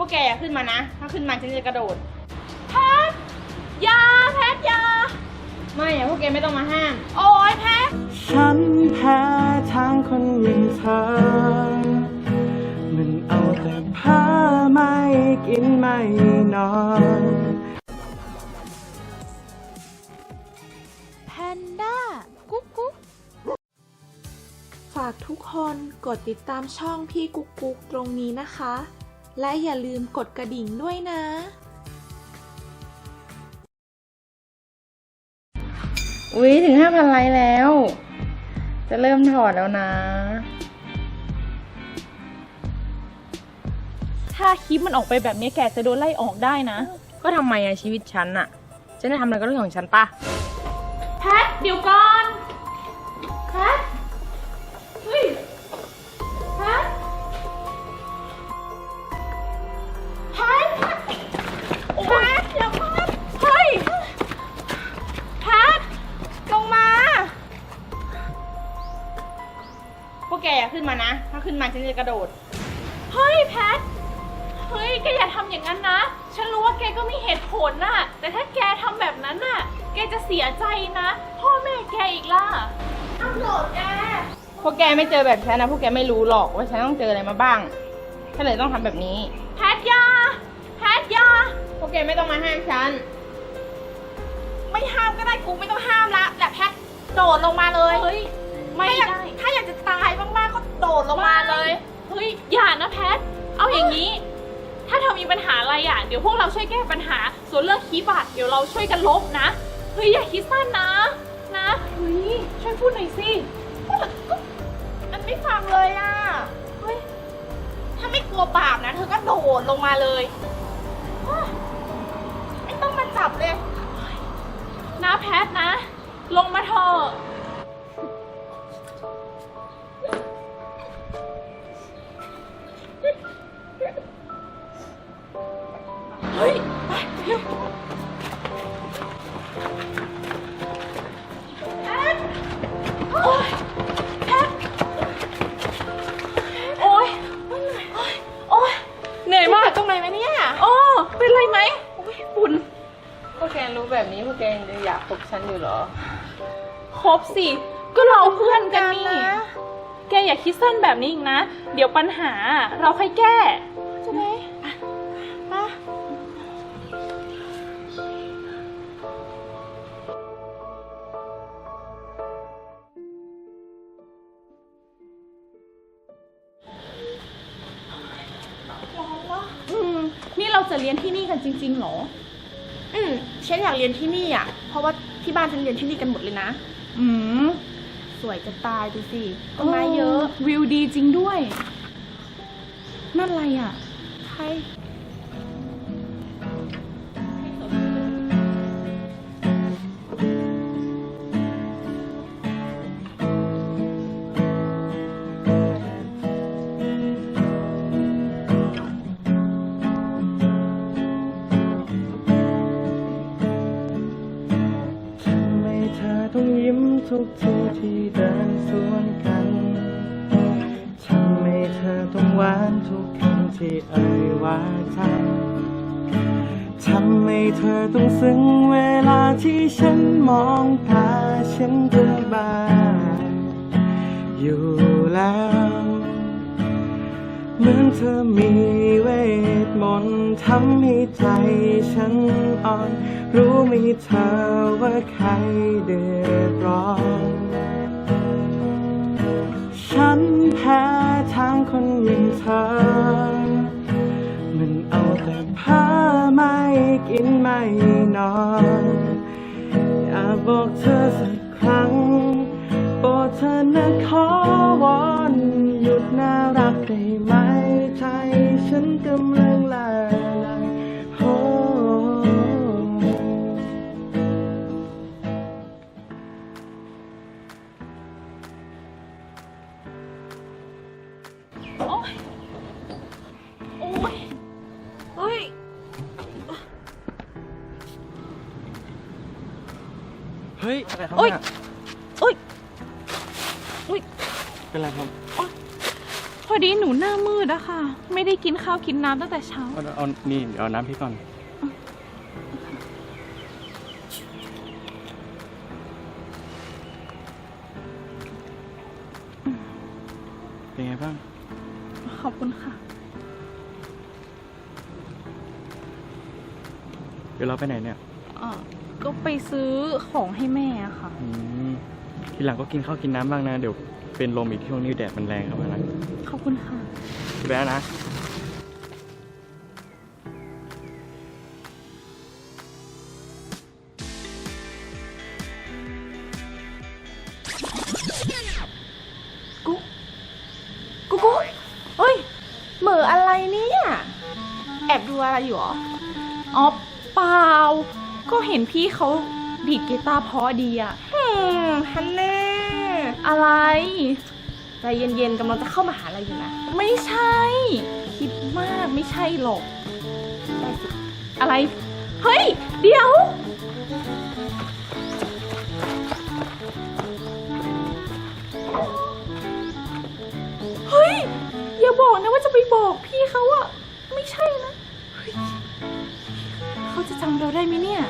พวกแกอย่าขึ้นมานะ ถ้าขึ้นมาฉันจะกระโดดแพทยาแพทยา ไม่อะพวกแกไม่ต้องมาห้าม โอ้ยแพทฉันแพ้ทางคนอย่างเธอ มันเอาแต่ผ้าไม่กินไม่นอนแพนด้ากุ๊กกุ๊กฝากทุกคนกดติดตามช่องพี่กุ๊กกุ๊กตรงนี้นะคะ และอย่าลืมกดกระดิ่งด้วยนะอุ้ยถึงห้าพันไลค์แล้ว จะเริ่มถอดแล้วนะ ถ้าคลิปมันออกไปแบบนี้แกจะโดนไล่ออกได้นะ ก็ทำไมอะชีวิตฉันอะฉันจะทำอะไรก็เรื่องของฉันปะแพทเดี๋ยวก่อนแพท ถ้าขึ้นมาฉันจะกระโดด เฮ้ยแพท เฮ้ยแกอย่าทำอย่างนั้นนะ ฉันรู้ว่าแกก็มีเหตุผลน่ะ แต่ถ้าแกทำแบบนั้นน่ะ แกจะเสียใจนะ พ่อแม่แกอีกล่ะตำรวจแก พวกแกไม่เจอแบบฉันนะ พวกแกไม่รู้หรอกว่าฉันต้องเจออะไรมาบ้างฉันเลยต้องทำแบบนี้ แพทยา แพทยา พวกแกไม่ต้องมาห้ามฉัน ไม่ห้ามก็ได้กูไม่ต้องห้ามละแต่แพท โดดลงมาเลย เฮ้ย ไม่ได้ ถ้าอยากจะตายมากๆก็โดดลงมาเลย เฮ้ย อย่านะแพท เอาอย่างนี้ ถ้าเธอมีปัญหาอะไรอะ เดี๋ยวพวกเราช่วยแก้ปัญหา ส่วนเรื่องคลิปอะเดี๋ยวเราช่วยกันลบนะ เฮ้ย อย่าคิดสั้นนะ นะ เฮ้ย ช่วยพูดหน่อยสิมันไม่ฟังเลยอะ เฮ้ย ถ้าไม่กลัวบาปนะ เธอก็โดดลงมาเลย ไม่ต้องมาจับเลย นะแพทนะ ลงมาเถอะ โอ๊ยฝุ่นพวกแกรู้แบบนี้พวกแกยังจะอยากคบฉันอยู่เหรอ ครบสิ ก็เราเพื่อนกันนี่ แกอย่าคิดสั้นแบบนี้อีกนะ เดี๋ยวปัญหาเราค่อยแก้ใช่ไหมปะอืม นี่เราจะเรียนที่นี่กันจริงๆเหรอ อืมฉันอยากเรียนที่นี่อะ เพราะว่าที่บ้านฉันเรียนที่นี่กันหมดเลยนะ อืมสวยจะตายดูสิต้นไม้เยอะ วิวดีจริงด้วย นั่นอะไรอะ ใคร จทำไมเธอต้องซึ้งเวลาที่ฉันมองตาฉันเบื่อบ้าอยู่แล้ว เหมือนเธอมีเวทมนต์ทำให้ใจฉันอ่อน รู้ไหมเธอว่าใครเดือดร้อนฉันแพ้ทางคนอย่างเธอ ผาไม่กินไม่นอน อยากบอกเธอสักครั้งโปรดเธอนะขอ ฮ้ยอะไรครับโอ๊ยเนี่ยโอ๊ยโอ๊ยเป็นไรครับพออดีหนูหน้ามืดอะค่ะ ไม่ได้กินข้าวกินน้ำตั้งแต่เช้า เอาเอานี่เดี๋ยวเอาน้ำพี่ก่อน เป็นไงบ้าง ขอบคุณค่ะ เดี๋ยวเราไปไหนเนี่ย เออ ก็ไปซื้อของให้แม่อะค่ะ อืมทีหลังก็กินข้าวกินน้ำบ้างนะ เดี๋ยวเป็นลมอีกช่วงนี้แดดมันแรงเข้ามานะขอบคุณค่ะพี่แบ๊ะนะ กุ๊กกุ๊กกุ๊กเฮ้ย เหม่ออะไรเนี่ย แอบดูอะไรอยู่หรออ๋อเปล่า ก็เห็นพี่เขาดีดกีตาร์เพราะดีอะอืมฮันแน่อะไร ใจเย็นๆกำลังจะเข้ามาหาอะไรอยู่นะ ไม่ใช่ คิดมากไม่ใช่หรอกได้สิอะไร เฮ้ย เดี๋ยว เฮ้ย อย่าบอกนะว่าจะไปบอกพี่เขาอะไม่ใช่นะเฮ้ยเขา จะจำเราได้ไหมเนี่ย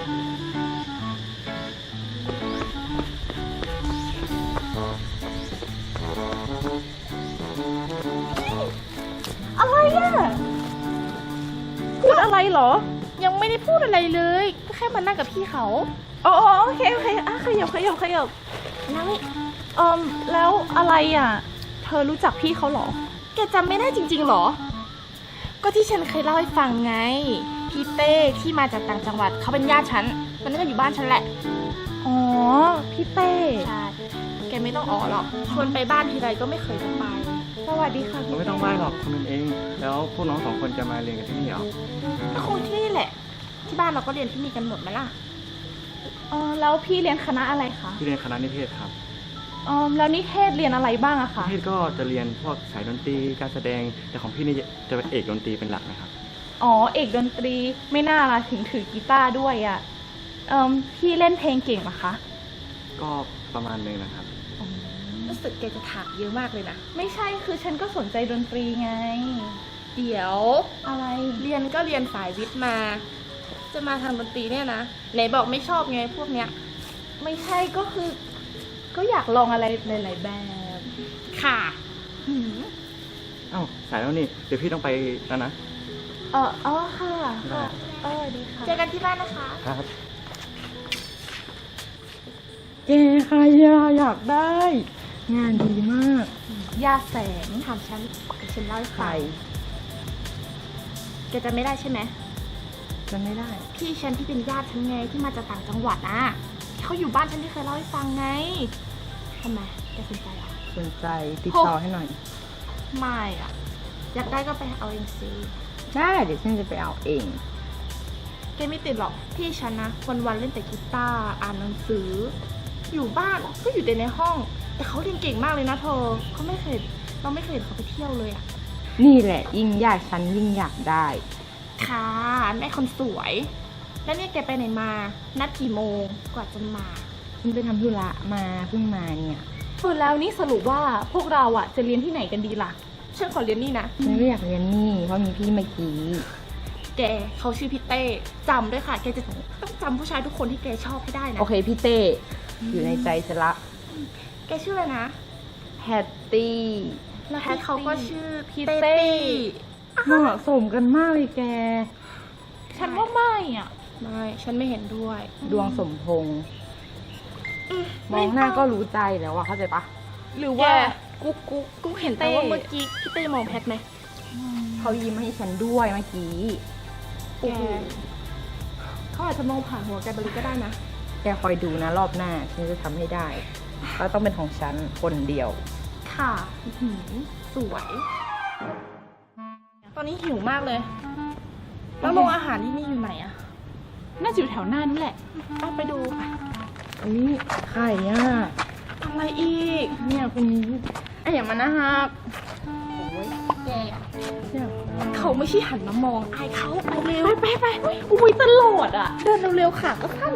อะไรอะพูดอะไรเหรอ ยังไม่ได้พูดอะไรเลย ก็แค่มานั่งกับพี่เขาอ๋ออ๋อโอเคโอเคอะขยับขยับขยับนั่งนี่เอืมแล้วอะไรอะ เธอรู้จักพี่เขาเหรอ แกจำไม่ได้จริงๆหรอ ก็ที่ฉันเคยเล่าให้ฟังไง พี่เต้ที่มาจากต่างจังหวัดเขาเป็นญาติฉันตอนนี้ก็อยู่บ้านฉันแหละ อ๋อ พี่เต้ ใช่ แกไม่ต้องอ๋อหรอก ชวนไปบ้านทีไรก็ไม่เคยจะไป สวัสดีค่ะเราพี่ไม่ต้องไหว้หรอกคนนั้นเอง แล้วพวกน้องสองคนจะมาเรียนกันที่นี่เหรอก็คงที่นี่แหละ ที่บ้านเราก็เรียนที่นี่กันหมดไหมล่ะเออแล้วพี่เรียนคณะอะไรคะที่เรียนคณะนิเทศครับเออแล้วนิเทศเรียนอะไรบ้างอะคะนิเทศก็จะเรียนพวกสายดนตรีการแสดงแต่ของพี่นี่จะเป็นเอกดนตรีเป็นหลักนะครับ อ๋อ เอกดนตรีไม่น่าละถึงถือกีตาร์ด้วยอะเออพี่เล่นเพลงเก่งเหรอคะ ก็ประมาณนึงนะครับ รู้สึกแกจะถามเยอะมากเลยนะ ไม่ใช่คือฉันก็สนใจดนตรีไง เดี๋ยว อะไร เรียนก็เรียนสายวิทย์มา จะมาทางดนตรีเนี่ยนะ ไหนบอกไม่ชอบไงพวกเนี้ย ไม่ใช่ก็คือ ก็อยากลองอะไรหลายๆแบบ ค่ะหืม เอ้าสายแล้วนี่ เดี๋ยวพี่ต้องไปแล้วนะ เอออ๋อค่ะค่ะเออดีค่ะ เจอกันที่บ้านนะคะ ครับเจใครอะอยากได้ งานดีมากยาแสงถามฉันเดี๋ยวฉันเล่าให้ใครฟังแกจะไม่ได้ใช่ไหม จะไม่ได้ พี่ฉันที่เป็นญาติฉันไงที่มาจากต่างจังหวัดอะที่เขาอยู่บ้านฉันที่เคยเล่าให้ฟังไงทำไมแกสนใจเหรอสนใจติดต่อให้หน่อย ไม่อะ อยากได้ก็ไปเอาเองสิ ได้เดี๋ยวฉันจะไปเอาเอง แกไม่ติดหรอกพี่ฉันนะวันๆเล่นแต่กีตาร์อ่านหนังสือ อยู่บ้านก็อยู่แต่ในห้อง แต่เขาเรียนเก่งมากเลยนะเธอเขาไม่เคยเราไม่เคยเห็นเขาไปเที่ยวเลยอะนี่แหละยิ่งอยากฉันยิ่งอยากได้ ค่ะแม่คนสวย แล้วเนี่ยแกไปไหนมา นัดกี่โมงกว่าจะมา ฉันไปทำธุระมาเพิ่งมาเนี่ยเออแล้วนี่สรุปว่าพวกเราอะจะเรียนที่ไหนกันดีล่ะ ฉันขอเรียนนี่นะ ฉันก็อยากเรียนนี่เพราะมีพี่เมื่อกี้ แกเขาชื่อพี่เต้จำด้วยค่ะ แกจะต้องจำผู้ชายทุกคนที่แกชอบให้ได้นะ โอเคพี่เต้อยู่ในใจฉันละแกชื่ออะไรนะ แพตตี้ แล้วพี่เขาก็ชื่อพี่เต้ เต้เหมาะสมกันมากเลยแก ฉันว่าไม่อะไม่ ฉันไม่เห็นด้วย ดวงสมพงษ์มองหน้าก็รู้ใจแล้วอะเข้าใจปะ หรือแกว่ากุ๊ กกุ๊กกุ๊กเห็นแต่ว่าเมื่อกี้พี่เต้มองแพทไหมเขายิ้มให้ฉันด้วยเมื่อกี้แกเขาอาจจะมองผ่านหัวแกไปเลยก็ได้นะแกคอยดูนะรอบหน้าฉันจะทำให้ได้แล้วต้องเป็นของฉันคนเดียว ค่ะอื้อหือสวย ตอนนี้หิวมากเลย แล้วโรงอาหารที่นี่อยู่ไหนอะน่าจะอยู่แถวหน้านั่นแหละเอาไปดูอุ้ยไข่อะอะไรอีก เนี่ยคุณไอ้อย่างมันนะฮะแกเนี่ยเขาไม่ใช่หันมามองอายเขาไปเร็วไปไปไปอุ้ยตลอดอะเดินเร็วๆค่ะก็ท่าน